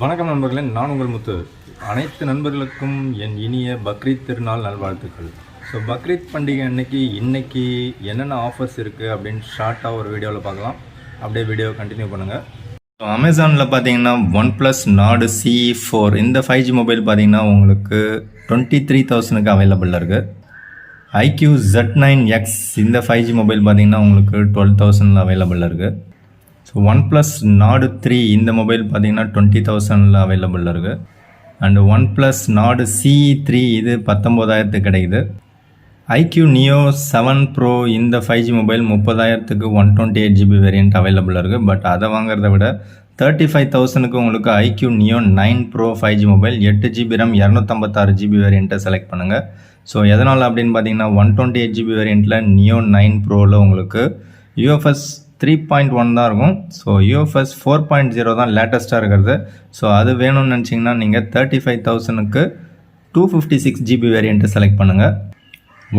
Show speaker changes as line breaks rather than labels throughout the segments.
வணக்கம் நண்பர்களே நான் உங்கள் முத்து. அனைத்து நண்பர்களுக்கும் என் இனிய பக்ரீத் திருநாள் நல்வாழ்த்துக்கள். ஸோ பக்ரீத் பண்டிகை அன்னைக்கு இன்னைக்கு என்னென்ன ஆஃபர்ஸ் இருக்குது அப்படின்னு ஷார்ட்டாக ஒரு வீடியோவில் பார்க்கலாம். அப்படியே வீடியோ கண்டினியூ பண்ணுங்கள் ஸோ அமேசானில் பார்த்தீங்கன்னா one plus Nord C four இந்த ஃபைவ் ஜி மொபைல் பார்த்தீங்கன்னா உங்களுக்கு டுவெண்ட்டி த்ரீ தௌசண்ட்க்கு அவைலபிளாக இருக்குது ஐக்யூ ஜெட் நைன் எக்ஸ் இந்த ஃபைவ் ஜி மொபைல் பார்த்தீங்கன்னா உங்களுக்கு டுவெல் தௌசண்டில் அவைலபிளாக இருக்குது ஒன் ப்ளஸ் நாடு த்ரீ இந்த மொபைல் பார்த்தீங்கன்னா டுவெண்ட்டி தௌசண்டில் அவைலபிள் இருக்குது and one plus Nord C three இது பத்தொம்போதாயிரத்துக்கு கிடைக்குது. ஐக்யூ நியோ செவன் ப்ரோ இந்த five G mobile முப்பதாயிரத்துக்கு one twenty eight GB variant available இருக்குது பட் அதை வாங்குறத விட தேர்ட்டி ஃபைவ் தௌசண்ட்க்கு உங்களுக்கு iQOO Neo nine Pro five G mobile எட்டு ஜிபி ரேம் இரநூத்தம்பத்தாறு ஜிபி வேரியண்ட்டை செலக்ட் பண்ணுங்கள் ஸோ எதனால் அப்படின்னு பார்த்தீங்கன்னா ஒன் டுவெண்ட்டி எயிட் ஜிபி வேரியண்ட்டில் நியோ நைன் ப்ரோவில் உங்களுக்கு யூஎஃப்எஸ் த்ரீ பாயிண்ட் ஒன் தான் இருக்கும். So UFS four point zero தான் லேட்டஸ்ட்டாக இருக்கிறது. ஸோ அது வேணும்னு நினச்சிங்கன்னா நீங்கள் தேர்ட்டி ஃபைவ் தௌசண்ட்க்கு டூ ஃபிஃப்டி சிக்ஸ் ஜிபி வேரியண்ட்டை செலக்ட் பண்ணுங்கள்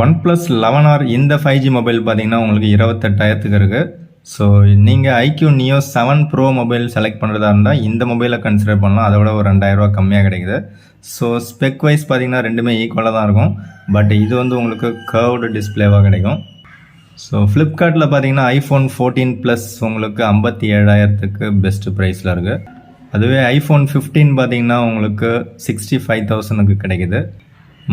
ஒன் ப்ளஸ் லெவன் ஆர் இந்த ஃபைவ் ஜி மொபைல் பார்த்தீங்கன்னா உங்களுக்கு இருபத்தெட்டாயிரத்துக்கு இருக்குது ஸோ நீங்கள் iQOO Neo seven Pro mobile select பண்ணுறதா இருந்தால் இந்த மொபைலை கன்சிடர் பண்ணலாம். அதை விட ஒரு ரெண்டாயிரரூவா கம்மியாக கிடைக்குது. ஸோ ஸ்பெக் வைஸ் பார்த்தீங்கன்னா ரெண்டுமே ஈக்குவலாக தான் இருக்கும். பட் இது வந்து உங்களுக்கு கர்வ்டு டிஸ்பிளேவாக கிடைக்கும். ஸோ ஃப்ளிப்கார்ட்டில் பார்த்தீங்கன்னா ஐஃபோன் ஃபோர்டீன் ப்ளஸ் உங்களுக்கு ஐம்பத்தி ஏழாயிரத்துக்கு பெஸ்ட்டு ப்ரைஸில் இருக்குது அதுவே ஐஃபோன் ஃபிஃப்டீன் பார்த்தீங்கன்னா உங்களுக்கு சிக்ஸ்டி ஃபைவ் தௌசணுக்கு கிடைக்குது.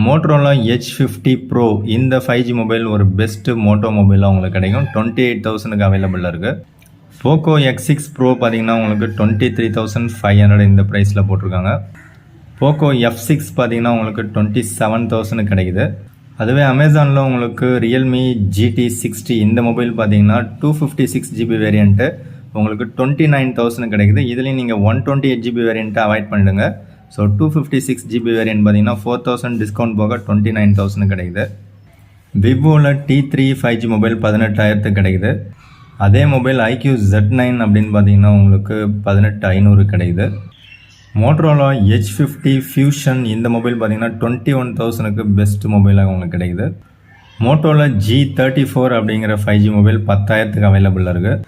மோட்ரோலா ஹெச் ஃபிஃப்டி ப்ரோ இந்த ஃபைவ் ஜி மொபைல் ஒரு பெஸ்ட்டு மோட்டோ மொபைலாக உங்களுக்கு கிடைக்கும். டுவெண்ட்டி எயிட் தௌசணுக்கு அவைலபிளாக இருக்குது போக்கோ எக்ஸ் சிக்ஸ் ப்ரோ பார்த்தீங்கன்னா உங்களுக்கு twenty three thousand five hundred இந்த ப்ரைஸில் போட்டிருக்காங்க. போக்கோ எஃப் சிக்ஸ் பார்த்தீங்கன்னா உங்களுக்கு டுவெண்ட்டி செவன் தௌசண்ட் கிடைக்குது. அதுவே அமேசானில் உங்களுக்கு ரியல்மி ஜிடி சிக்ஸ்டி இந்த மொபைல் பார்த்தீங்கன்னா two fifty six GB variant உங்களுக்கு டுவெண்ட்டி நைன் தௌசண்ட் கிடைக்குது. இதுலேயும் நீங்கள் ஒன் டுவெண்ட்டி எயிட் ஜிபி வேரியண்ட்டை அவாய்ட் பண்ணிடுங்க. So two fifty six GB variant பார்த்தீங்கன்னா ஃபோர் தௌசண்ட் டிஸ்கவுண்ட் போக டுவெண்ட்டி நைன் தௌசண்ட் கிடைக்குது. விவோவில் T three five G mobile பதினெட்டாயிரத்துக்கு கிடைக்குது. அதே மொபைல் ஐக்யூ ஜெட் நைன் அப்படின்னு பார்த்தீங்கன்னா உங்களுக்கு பதினெட்டு ஐநூறு கிடைக்குது. மோட்ரோலா ஹெச் ஃபிஃப்டி ஃபியூஷன் இந்த மொபைல் பார்த்தீங்கன்னா டுவெண்ட்டி ஒன் தௌசண்ட்க்கு பெஸ்ட் மொபைலாக உங்களுக்கு கிடைக்குது. மோட்டோவில் ஜி தேர்ட்டி ஃபோர் அப்படிங்கிற ஃபைவ் ஜி மொபைல் பத்தாயிரத்துக்கு அவைலபிளாக இருக்குது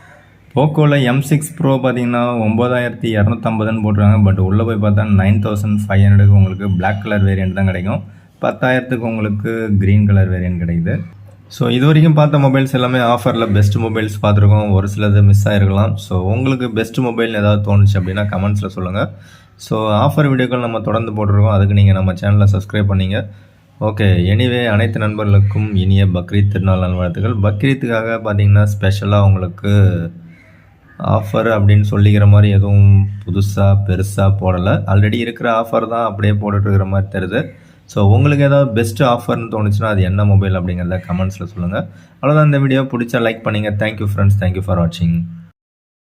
போக்கோவில் எம் சிக்ஸ் ப்ரோ பார்த்தீங்கன்னா ஒம்பதாயிரத்தி இரநூத்தம்பதுன்னு போட்டுருக்காங்க. பட் உள்ளே போய் பார்த்தா நைன் தௌசண்ட் ஃபைவ் ஹண்ட்ரடுக்கு உங்களுக்கு பிளாக் கலர் வேரியண்ட் தான் கிடைக்கும். பத்தாயிரத்துக்கு உங்களுக்கு க்ரீன் கலர் வேரியண்ட் கிடைக்குது. ஸோ இது வரைக்கும் பார்த்த மொபைல்ஸ் எல்லாமே ஆஃபரில் பெஸ்ட் மொபைல்ஸ் பார்த்துருக்கோம். ஒரு சிலது மிஸ் ஆகிருக்கலாம் ஸோ உங்களுக்கு பெஸ்ட் மொபைல் ஏதாவது தோணுச்சு அப்படின்னா கமெண்ட்ஸில் சொல்லுங்கள் ஸோ ஆஃபர் வீடியோக்கள் நம்ம தொடர்ந்து போட்டிருக்கோம். அதுக்கு நீங்கள் நம்ம சேனலை சப்ஸ்கிரைப் பண்ணிங்க. ஓகே எனிவே அனைத்து நண்பர்களுக்கும் இனிய பக்ரீத் திருநாள் நல்வாழ்த்துக்கள். பக்ரீத்துக்காக பார்த்தீங்கன்னா ஸ்பெஷலாக உங்களுக்கு ஆஃபர் அப்படின்னு சொல்லிக்கிற மாதிரி எதுவும் புதுசாக பெருசாக போடலை. ஆல்ரெடி இருக்கிற ஆஃபர் தான் அப்படியே போட்டுட்ருக்கிற மாதிரி தெரியுது. ஸோ உங்களுக்கு ஏதாவது பெஸ்ட் ஆஃபர்னு தோணுச்சுன்னா அது என்ன மொபைல் அப்படிங்கிறத கமெண்ட்ஸில் சொல்லுங்கள் அவ்வளோதான் இந்த வீடியோ பிடிச்சா லைக் பண்ணுங்கள் தேங்க்யூ ஃப்ரெண்ட்ஸ் தேங்க்யூ ஃபார் வாட்சிங்